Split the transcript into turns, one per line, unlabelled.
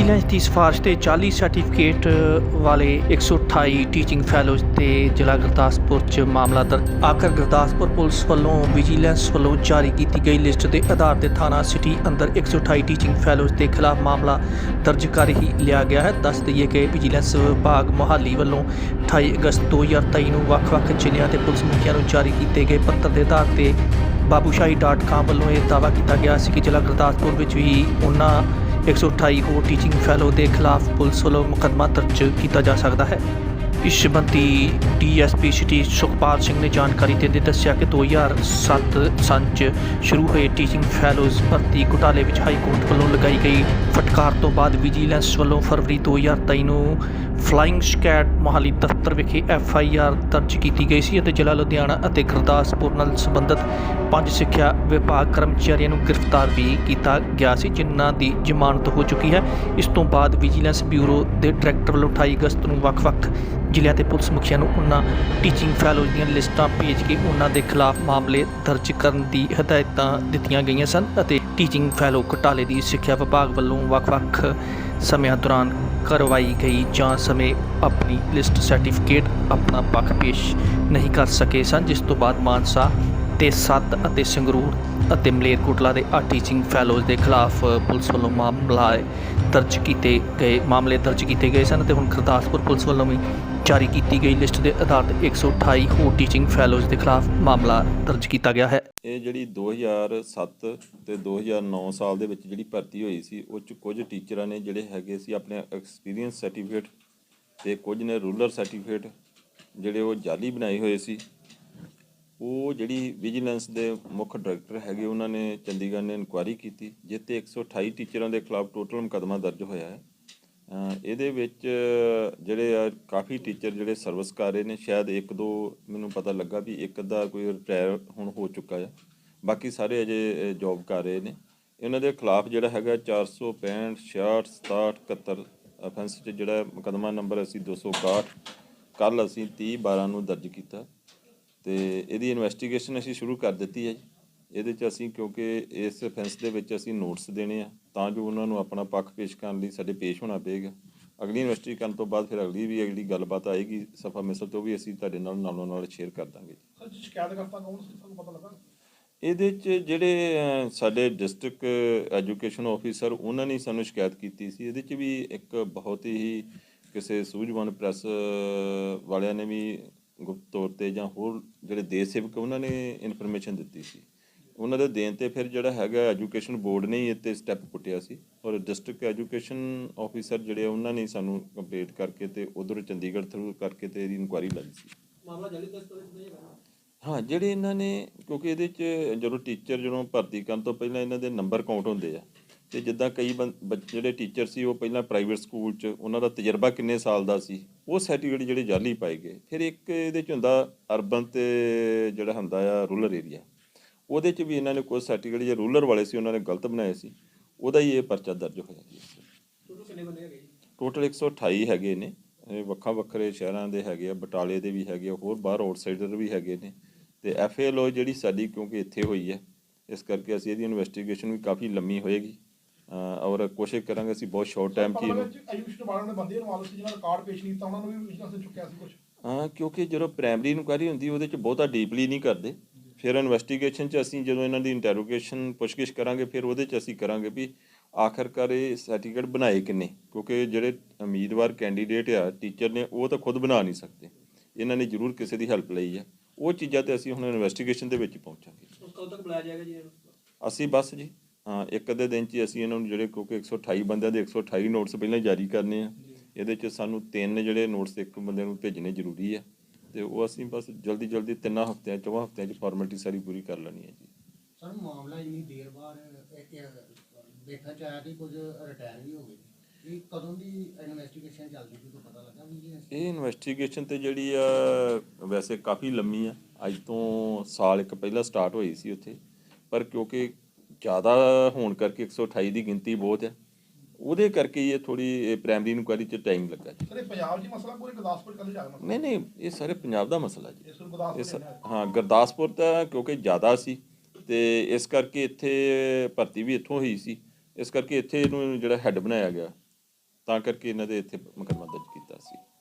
Vigilance ਦੀ ਸਿਫਾਰਿਸ਼ ਤੇ 40 certificate ਵਾਲੇ 128 ਟੀਚਿੰਗ ਫੈਲੋਜ਼ ਤੇ ਜ਼ਿਲ੍ਹਾ ਗੁਰਦਾਸਪੁਰ 'ਚ ਮਾਮਲਾ ਦਰਜ। ਆਖਰ ਗੁਰਦਾਸਪੁਰ ਪੁਲਿਸ ਵੱਲੋਂ ਵਿਜੀਲੈਂਸ ਵੱਲੋਂ ਜਾਰੀ ਕੀਤੀ ਗਈ ਲਿਸਟ ਦੇ ਆਧਾਰ ਤੇ ਥਾਣਾ ਸਿਟੀ ਅੰਦਰ 128 ਟੀਚਿੰਗ ਫੈਲੋਜ਼ ਦੇ ਖਿਲਾਫ ਮਾਮਲਾ ਦਰਜ ਕਰ ਹੀ ਲਿਆ ਗਿਆ ਹੈ। ਦੱਸ ਦਈਏ ਕਿ ਵਿਜੀਲੈਂਸ ਵਿਭਾਗ ਮੋਹਾਲੀ ਵੱਲੋਂ 28 ਅਗਸਤ 2023 ਨੂੰ ਵੱਖ-ਵੱਖ ਜ਼ਿਲ੍ਹਿਆਂ ਦੇ ਪੁਲਿਸ ਮੁਖੀਆਂ ਨੂੰ ਜਾਰੀ ਕੀਤੇ ਗਏ ਪੱਤਰ ਦੇ ਆਧਾਰ ਤੇ ਬਾਬੂਸ਼ਾਹੀ.com ਵੱਲੋਂ ਇਹ ਦਾਅਵਾ ਕੀਤਾ ਗਿਆ ਸੀ ਕਿ ਜ਼ਿਲ੍ਹਾ ਗੁਰਦਾਸਪੁਰ ਵਿੱਚ ਵੀ ਉਹਨਾਂ 128 ਹੋਰ ਟੀਚਿੰਗ ਫੈਲੋ ਦੇ ਖਿਲਾਫ ਪੁਲਿਸ ਵੱਲੋਂ ਮੁਕੱਦਮਾ ਦਰਜ ਕੀਤਾ ਜਾ ਸਕਦਾ ਹੈ। ਇਸ ਸੰਬੰਧੀ ਡੀਐਸਪੀ ਸਿਟੀ ਸੁਖਪਾਲ ਸਿੰਘ ਨੇ ਜਾਣਕਾਰੀ ਦਿੰਦੇ ਦੱਸਿਆ ਕਿ 2007 ਸੰਨ 'ਚ ਸ਼ੁਰੂ ਹੋਏ ਟੀਚਿੰਗ ਫੈਲੋਜ਼ ਭਰਤੀ ਘੁਟਾਲੇ ਵਿੱਚ ਹਾਈ ਕੋਰਟ ਵੱਲੋਂ ਲਗਾਈ ਗਈ ਫਟਕਾਰ ਤੋਂ ਬਾਅਦ ਵਿਜੀਲੈਂਸ ਵੱਲੋਂ ਫਰਵਰੀ 2023 ਨੂੰ ਫਲਾਈਂਗ ਸਕੈਡ ਮੋਹਾਲੀ ਦਫ਼ਤਰ ਵਿਖੇ ਐਫ ਆਈ ਆਰ ਦਰਜ ਕੀਤੀ ਗਈ ਸੀ ਅਤੇ ਜ਼ਿਲ੍ਹਾ ਲੁਧਿਆਣਾ ਅਤੇ ਗੁਰਦਾਸਪੁਰ ਨਾਲ ਸੰਬੰਧਿਤ ਪੰਜ ਸਿੱਖਿਆ ਵਿਭਾਗ ਕਰਮਚਾਰੀਆਂ ਨੂੰ ਗ੍ਰਿਫਤਾਰ ਵੀ ਕੀਤਾ ਗਿਆ ਸੀ, ਜਿਨ੍ਹਾਂ ਦੀ ਜ਼ਮਾਨਤ ਹੋ ਚੁੱਕੀ ਹੈ। ਇਸ ਤੋਂ ਬਾਅਦ ਵਿਜੀਲੈਂਸ ਬਿਊਰੋ ਦੇ ਡਾਇਰੈਕਟਰ ਵੱਲੋਂ 28 ਅਗਸਤ ਨੂੰ ਵੱਖ-ਵੱਖ ਜ਼ਿਲ੍ਹਿਆਂ ਦੇ ਪੁਲਿਸ ਮੁਖੀਆਂ ਨੂੰ ਉਹਨਾਂ ਟੀਚਿੰਗ ਫੈਲੋਜ਼ ਦੀਆਂ ਲਿਸਟਾਂ ਭੇਜ ਕੇ ਉਹਨਾਂ ਦੇ ਖਿਲਾਫ ਮਾਮਲੇ ਦਰਜ ਕਰਨ ਦੀ ਹਦਾਇਤਾਂ ਦਿੱਤੀਆਂ ਗਈਆਂ ਸਨ ਅਤੇ ਟੀਚਿੰਗ ਫੈਲੋ ਘੁਟਾਲੇ ਦੀ ਸਿੱਖਿਆ ਵਿਭਾਗ ਵੱਲੋਂ ਵੱਖ-ਵੱਖ ਸਮਿਆਂ ਦੌਰਾਨ ਕਰਵਾਈ ਗਈ ਜਾਂਚ ਸਮੇਂ ਆਪਣੀ ਲਿਸਟ ਸਰਟੀਫਿਕੇਟ ਆਪਣਾ ਪੱਖ ਪੇਸ਼ ਨਹੀਂ ਕਰ ਸਕੇ ਸਨ, ਜਿਸ ਤੋਂ ਬਾਅਦ ਮਾਨਸਾ ਤੇ ਸੱਤ ਅਤੇ ਸੰਗਰੂਰ ਅਤੇ ਮਲੇਰਕੋਟਲਾ ਦੇ ਆ ਟੀਚਿੰਗ ਫੈਲੋਜ਼ ਦੇ ਖਿਲਾਫ ਪੁਲਿਸ ਵੱਲੋਂ ਮਾਮਲਾ ਦਰਜ ਕੀਤੇ ਗਏ, ਮਾਮਲੇ ਦਰਜ ਕੀਤੇ ਗਏ ਸਨ ਤੇ ਹੁਣ ਗੁਰਦਾਸਪੁਰ ਪੁਲਿਸ ਵੱਲੋਂ ਵੀ ਜਾਰੀ ਕੀਤੀ ਗਈ ਲਿਸਟ ਦੇ ਆਧਾਰ ਤੇ 128 ਹੋਰ ਟੀਚਿੰਗ ਫੈਲੋਜ਼ ਦੇ ਖਿਲਾਫ ਮਾਮਲਾ ਦਰਜ ਕੀਤਾ ਗਿਆ ਹੈ।
ਇਹ ਜਿਹੜੀ 2007 ਤੇ 2009 ਸਾਲ ਦੇ ਵਿੱਚ ਜਿਹੜੀ ਭਰਤੀ ਹੋਈ ਸੀ, ਉਹ ਚ ਕੁਝ ਟੀਚਰਾਂ ਨੇ ਜਿਹੜੇ ਹੈਗੇ ਸੀ ਆਪਣੇ ਐਕਸਪੀਰੀਅੰਸ ਸਰਟੀਫਿਕੇਟ ਤੇ ਕੁਝ ਨੇ ਰੂਲਰ ਸਰਟੀਫਿਕੇਟ ਜਿਹੜੇ ਉਹ ਜਾਲੀ ਬਣਾਏ ਹੋਏ ਸੀ। ਉਹ ਜਿਹੜੀ ਵਿਜੀਲੈਂਸ ਦੇ ਮੁੱਖ ਡਾਇਰੈਕਟਰ ਹੈਗੇ, ਉਹਨਾਂ ਨੇ ਚੰਡੀਗੜ੍ਹ ਨੇ ਇਨਕੁਆਇਰੀ ਕੀਤੀ ਜਿੱਤੇ 128 ਟੀਚਰਾਂ ਦੇ ਖਿਲਾਫ ਟੋਟਲ ਮੁਕੱਦਮਾ ਦਰਜ ਹੋਇਆ ਹੈ। ਇਹਦੇ ਵਿੱਚ ਜਿਹੜੇ ਆ, ਕਾਫੀ ਟੀਚਰ ਜਿਹੜੇ ਸਰਵਿਸ ਕਰ ਰਹੇ ਨੇ, ਸ਼ਾਇਦ ਇੱਕ ਦੋ ਮੈਨੂੰ ਪਤਾ ਲੱਗਾ ਵੀ ਇੱਕ ਦਾ ਕੋਈ ਰਿਟਾਇਰ ਹੁਣ ਹੋ ਚੁੱਕਾ ਹੈ ਬਾਕੀ ਸਾਰੇ ਅਜੇ ਜੌਬ ਕਰ ਰਹੇ ਨੇ। ਇਹਨਾਂ ਦੇ ਖਿਲਾਫ ਜਿਹੜਾ ਹੈਗਾ 465 66 67 71 ਅਫੈਂਸ 'ਚ ਜਿਹੜਾ ਮੁਕੱਦਮਾ ਨੰਬਰ ਅਸੀਂ 261 ਕੱਲ ਅਸੀਂ 30 12 ਨੂੰ ਦਰਜ ਕੀਤਾ। ਤੇ ਇਹਦੀ ਇਨਵੈਸਟੀਗੇਸ਼ਨ ਅਸੀਂ ਸ਼ੁਰੂ ਕਰ ਦਿੱਤੀ ਹੈ ਜੀ। ਇਹਦੇ 'ਚ ਅਸੀਂ ਕਿਉਂਕਿ ਇਸ ਅਫੈਂਸ ਦੇ ਵਿੱਚ ਅਸੀਂ ਨੋਟਿਸ ਦੇਣੇ ਆ ਤਾਂ ਜੋ ਉਹਨਾਂ ਨੂੰ ਆਪਣਾ ਪੱਖ ਪੇਸ਼ ਕਰਨ ਲਈ ਸਾਡੇ ਪੇਸ਼ ਹੋਣਾ ਪਏਗਾ। ਅਗਲੀ ਇਨਵੈਸਟੀ ਕਰਨ ਤੋਂ ਬਾਅਦ ਫਿਰ ਅਗਲੀ ਵੀ ਅਗਲੀ ਗੱਲਬਾਤ ਆਏਗੀ ਸਫਾ ਮਿਸਲ ਤੋਂ ਵੀ ਅਸੀਂ ਤੁਹਾਡੇ ਨਾਲ ਨਾਲੋਂ ਨਾਲ ਸ਼ੇਅਰ ਕਰ ਦਾਂਗੇ
ਸਰ ਜੀ ਸ਼ਿਕਾਇਤ ਕਰਤਾ ਕੌਣ ਸੀ? ਤੁਹਾਨੂੰ ਪਤਾ ਲੱਗਾ?
ਇਹਦੇ 'ਚ ਜਿਹੜੇ ਸਾਡੇ ਡਿਸਟ੍ਰਿਕਟ ਐਜੂਕੇਸ਼ਨ ਆਫੀਸਰ ਉਹਨਾਂ ਨੇ ਸਾਨੂੰ ਸ਼ਿਕਾਇਤ ਕੀਤੀ ਸੀ। ਇਹਦੇ 'ਚ ਵੀ ਇੱਕ ਬਹੁਤ ਹੀ ਕਿਸੇ ਸੂਝਵਾਨ ਪ੍ਰੈਸ ਵਾਲਿਆਂ ਨੇ ਵੀ ਗੁਪਤ ਤੌਰ ਤੇ ਜਾਂ ਹੋਰ ਜਿਹੜੇ ਦੇਸ਼ ਸੇਵਕ ਉਹਨਾਂ ਨੇ ਇਨਫੋਰਮੇਸ਼ਨ ਦਿੱਤੀ ਸੀ। ਉਹਨਾਂ ਦੇ ਦੇਣ ਤੇ ਫਿਰ ਜਿਹੜਾ ਹੈਗਾ ਐਜੂਕੇਸ਼ਨ ਬੋਰਡ ਨੇ ਹੀ ਇੱਥੇ ਸਟੈਪ ਪੁੱਟਿਆ ਸੀ ਔਰ ਡਿਸਟ੍ਰਿਕਟ ਐਜੂਕੇਸ਼ਨ ਆਫੀਸਰ ਜਿਹੜੇ ਆ, ਉਹਨਾਂ ਨੇ ਸਾਨੂੰ ਕੰਪਲੀਟ ਕਰਕੇ ਤੇ ਉਧਰ ਚੰਡੀਗੜ੍ਹ ਥਰੂ ਕਰਕੇ ਤੇ ਇਹਦੀ ਇਨਕੁਆਇਰੀ ਲਾਈ ਸੀ।
ਮਾਮਲਾ ਜਲੀ ਦਸਤਾਵੇਜ਼ ਨਹੀਂ
ਹਾਂ ਜਿਹੜੇ ਇਹਨਾਂ ਨੇ ਕਿਉਂਕਿ ਇਹਦੇ ਚ ਜਦੋਂ ਟੀਚਰ ਜਦੋਂ ਭਰਤੀ ਕਰਨ ਤੋਂ ਪਹਿਲਾਂ ਇਹਨਾਂ ਦੇ ਨੰਬਰ ਕਾਊਂਟ ਹੁੰਦੇ ਆ। ਤੇ ਜਿੱਦਾਂ ਕਈ ਜਿਹੜੇ ਟੀਚਰ ਸੀ ਉਹ ਪਹਿਲਾਂ ਪ੍ਰਾਈਵੇਟ ਸਕੂਲ ਚ ਉਹਨਾਂ ਦਾ ਤਜਰਬਾ ਕਿੰਨੇ ਸਾਲ ਦਾ ਸੀ ਉਹ ਸਰਟੀਫਿਕੇਟ ਜਿਹੜੇ ਜਾਲੀ ਪਾਏ ਗਏ। ਫਿਰ ਇੱਕ ਇਹਦੇ ਚ ਹੁੰਦਾ ਅਰਬਨ ਤੇ ਜਿਹੜਾ ਹੁੰਦਾ ਆ ਰੂਰਲ ਏਰੀਆ ਉਹਦੇ ਚ ਵੀ ਇਹਨਾਂ ਨੇ ਕੁਝ ਸਰਟੀਫਿਕੇਟ ਜਿਹੜੇ ਰੂਰਲ ਵਾਲੇ ਸੀ ਉਹਨਾਂ ਨੇ ਗਲਤ ਬਣਾਏ ਸੀ ਉਹਦਾ ਹੀ ਇਹ ਪਰਚਾ ਦਰਜ ਹੋਇਆ ਜੀ।
ਟੋਟਲ ਕਿੰਨੇ ਬੰਦੇ ਹੈਗੇ
ਟੋਟਲ 128 ਹੈਗੇ ਨੇ ਇਹ ਵੱਖਾ ਵੱਖਰੇ ਸ਼ਹਿਰਾਂ ਦੇ ਹੈਗੇ ਆ ਬਟਾਲੇ ਦੇ ਵੀ ਹੈਗੇ ਆ ਹੋਰ ਬਾਹਰ ਆਊਟਸਾਈਡਰ ਵੀ ਹੈਗੇ ਨੇ ਤੇ ਐਫਏਐਲਓ ਜਿਹੜੀ ਸਾਡੀ ਕਿਉਂਕਿ ਇੱਥੇ ਹੋਈ ਹੈ ਇਸ ਕਰਕੇ ਅਸੀਂ ਇਹਦੀ ਇਨਵੈਸਟੀਗੇਸ਼ਨ ਵੀ ਕਾਫੀ ਲੰਮੀ ਹੋਏਗੀ। ਔਰ ਕੋਸ਼ਿਸ਼ ਕਰਾਂਗੇ ਅਸੀਂ ਬਹੁਤ ਸ਼ਾਰਟ ਟਾਈਮ 'ਚ ਹੀ ਇਹਨੂੰ
ਆਯੂਸ਼ ਬਾਰੇ ਨੇ ਬੰਦੇ ਇਨਵਾਲਵ ਸੀ ਜਿਹਨਾਂ ਦਾ ਕਾਰਡ ਪੇਸ਼ ਨਹੀਂ ਕੀਤਾ ਉਹਨਾਂ ਨੂੰ ਵੀ ਵਿਜੀਲੈਂਸ ਨੇ ਚੁੱਕਿਆ ਸੀ ਕੁਝ
ਹਾਂ ਕਿਉਂਕਿ ਜਦੋਂ ਪ੍ਰਾਇਮਰੀ ਇਨਕੁਆਇਰੀ ਹੁੰਦੀ ਉਹਦੇ 'ਚ ਬਹੁਤਾ ਡੀਪਲੀ ਨਹੀਂ ਕਰਦੇ। ਫਿਰ ਇਨਵੈਸਟੀਗੇਸ਼ਨ 'ਚ ਅਸੀਂ ਜਦੋਂ ਇਹਨਾਂ ਦੀ ਇੰਟਰੋਗੇਸ਼ਨ ਪੁੱਛਗਿੱਛ ਕਰਾਂਗੇ ਫਿਰ ਉਹਦੇ 'ਚ ਅਸੀਂ ਕਰਾਂਗੇ ਵੀ ਆਖਰਕਾਰ ਇਹ ਸਰਟੀਫਿਕੇਟ ਬਣਾਏ ਕਿੰਨੇ? ਕਿਉਂਕਿ ਜਿਹੜੇ ਉਮੀਦਵਾਰ ਕੈਂਡੀਡੇਟ ਆ ਟੀਚਰ ਨੇ ਉਹ ਤਾਂ ਖੁਦ ਬਣਾ ਨਹੀਂ ਸਕਦੇ। ਇਹਨਾਂ ਨੇ ਜ਼ਰੂਰ ਕਿਸੇ ਦੀ ਹੈਲਪ ਲਈ ਆ। ਉਹ ਚੀਜ਼ਾਂ ਤੇ ਅਸੀਂ ਹੁਣ ਇਨਵੈਸਟੀਗੇਸ਼ਨ ਦੇ ਵਿੱਚ ਪਹੁੰਚਾਂਗੇ।
ਉਸ ਕਦੋਂ ਤੱਕ ਬੁਲਾਇਆ ਜਾਏਗਾ ਜੀ
ਅਸੀਂ ਬਸ ਜੀ। ਹਾਂ ਇੱਕ ਅੱਧੇ ਦਿਨ 'ਚ ਹੀ ਅਸੀਂ ਇਹਨਾਂ ਨੂੰ ਜਿਹੜੇ ਕਿਉਂਕਿ 128 ਬੰਦਿਆਂ ਦੇ 128 ਨੋਟਸ ਪਹਿਲਾਂ ਹੀ ਜਾਰੀ ਕਰਨੇ ਆ। ਇਹਦੇ 'ਚ ਸਾਨੂੰ ਤਿੰਨ ਜਿਹੜੇ ਨੋਟਸ ਇੱਕ ਬੰਦੇ ਨੂੰ ਭੇਜਣੇ ਜ਼ਰੂਰੀ ਆ। ਤੇ ਉਹ ਅਸੀਂ ਬਸ ਜਲਦੀ ਜਲਦੀ ਤਿੰਨਾਂ ਹਫ਼ਤਿਆਂ ਚੌਹਾਂ ਹਫ਼ਤਿਆਂ 'ਚ ਫਾਰਮੈਲਿਟੀ ਸਾਰੀ ਪੂਰੀ ਕਰ ਲੈਣੀ ਹੈ ਜੀ।
ਸਰ ਮਾਮਲਾ ਇੰਨੀ ਦੇਰ ਬਾਅਦ ਚ ਆਇਆ ਕਿ ਕੁਝ ਰਿਟਾਇਰ ਵੀ ਹੋ ਗਏ। ਇਹ ਕਦੋਂ ਦੀ ਇਨਵੈਸਟੀਗੇਸ਼ਨ ਚੱਲਦੀ ਸੀ ਤੁਹਾਨੂੰ ਪਤਾ ਲੱਗਾ ਵੀ
ਇਹ ਇਨਵੈਸਟੀਗੇਸ਼ਨ ਤੇ ਜਿਹੜੀ ਆ ਵੈਸੇ ਕਾਫੀ ਲੰਮੀ ਆ। ਅੱਜ ਤੋਂ ਸਾਲ ਇੱਕ ਪਹਿਲਾਂ ਸਟਾਰਟ ਹੋਈ ਸੀ ਉੱਥੇ। ਪਰ ਕਿਉਂਕਿ ਜ਼ਿਆਦਾ ਹੋਣ ਕਰਕੇ 128 ਦੀ ਗਿਣਤੀ ਬਹੁਤ ਹੈ। ਉਹਦੇ ਕਰਕੇ ਇਹ ਥੋੜੀ ਪ੍ਰਾਇਮਰੀ ਇਨਕੁਆਇਰੀ 'ਚ ਟਾਈਮ ਲੱਗਾ ਜੀ।
ਸਰ ਪੰਜਾਬ ਹੀ ਮਸਲਾ ਪੂਰੇ ਗੁਰਦਾਸਪੁਰ ਕੱਲ ਜਾ
ਨਹੀਂ ਨਹੀਂ ਇਹ ਸਾਰੇ ਪੰਜਾਬ ਦਾ ਮਸਲਾ ਜੀ।
ਇਸ ਹੈ।
ਹਾਂ। ਗੁਰਦਾਸਪੁਰ ਤਾਂ ਕਿਉਂਕਿ ਜ਼ਿਆਦਾ ਸੀ ਤੇ ਇਸ ਕਰਕੇ ਇੱਥੇ ਭਰਤੀ ਵੀ ਇੱਥੋਂ ਹੋਈ ਸੀ। ਇਸ ਕਰਕੇ ਇੱਥੇ ਇਹਨੂੰ ਜਿਹੜਾ ਹੈੱਡ ਬਣਾਇਆ ਗਿਆ। ਤਾਂ ਕਰਕੇ ਇਹਨਾਂ ਦੇ ਇੱਥੇ ਮੁਕੱਦਮਾ ਦਰਜ ਕੀਤਾ ਸੀ।